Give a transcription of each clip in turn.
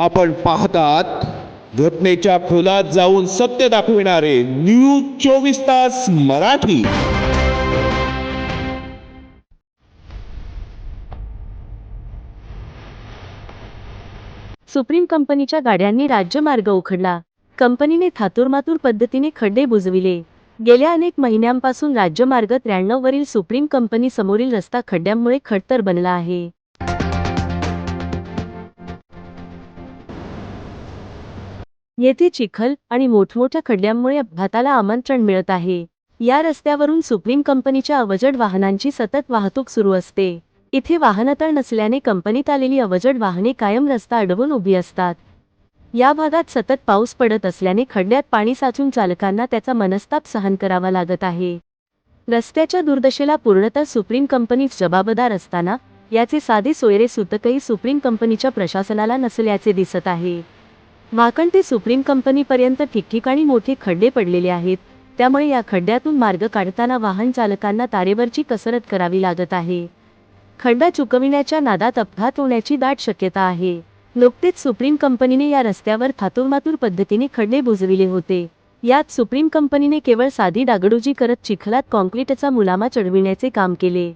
आपण पाहतात घटनेच्या खोलात जाऊन सत्य दाखविणारे न्यूज चोवीस तास मराठी. सुप्रीम कंपनीच्या गाड्यांनी राज्यमार्ग उखडला. कंपनीने थातुरमातूर पद्धतीने खड्डे बुजविले. गेल्या अनेक महिन्यांपासून राज्यमार्ग त्र्याण्णव वरील सुप्रीम कंपनी समोरील रस्ता खड्ड्यांमुळे खडतर बनला आहे. येथे चिखल आणि मोठमोठ्या खड्ड्यांमुळे अपघाताला आमंत्रण मिळत आहे. या रस्त्यावरून सुप्रीम कंपनीच्या अवजड वाहनांची सतत वाहतूक सुरू असते. इथे वाहनतळ नसल्याने कंपनीत आलेली अवजड वाहने कायम रस्ता अडवून उभी असतात. या भागात सतत पाऊस पडत असल्याने खड्ड्यात पाणी साचून चालकांना त्याचा मनस्ताप सहन करावा लागत आहे. रस्त्याच्या दुर्दशेला पूर्णतः सुप्रीम कंपनीच जबाबदार असताना याचे साधे सोयरे सुतकही सुप्रीम कंपनीच्या प्रशासनाला नसल्याचे दिसत आहे. वाकण ते सुप्रीम कंपनीपर्यंत ठिकठिकाणी मोठे खड्डे पडलेले आहेत. त्यामुळे या खड्ड्यातून मार्ग काढताना वाहन चालकांना तारेवरची कसरत करावी लागत आहे. खड्डा चुकविण्याच्या नादात अपघात होण्याची दाट शक्यता आहे. नुकतेच सुप्रीम कंपनीने या रस्त्यावर थातुरमातूर पद्धतीने खड्डे बुजविले होते. यात सुप्रीम कंपनीने केवळ साधी डागडुजी करत चिखलात कॉन्क्रीटचा मुलामा चढविण्याचे काम केले.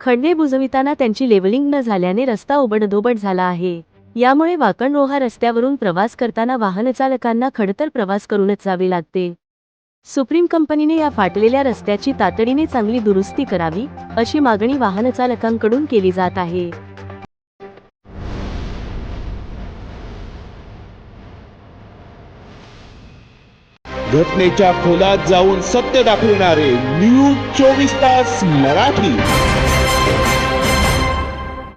खड्डे बुजविताना त्यांची लेवलिंग न झाल्याने रस्ता ओबडधोबड झाला आहे. यामुळे वाकण रोहा रस्त्यावरून प्रवास करताना वाहनचालकांना खडतर प्रवास करूनच जावे लागते. सुप्रीम कंपनीने या फाटलेल्या रस्त्याची तातडीने चांगली दुरुस्ती करावी अशी मागणी वाहनचालकांकडून केली जात आहे. घटनेच्या खोलात जाऊन सत्य दाखविणारे न्यूज चोवीस तास मराठी.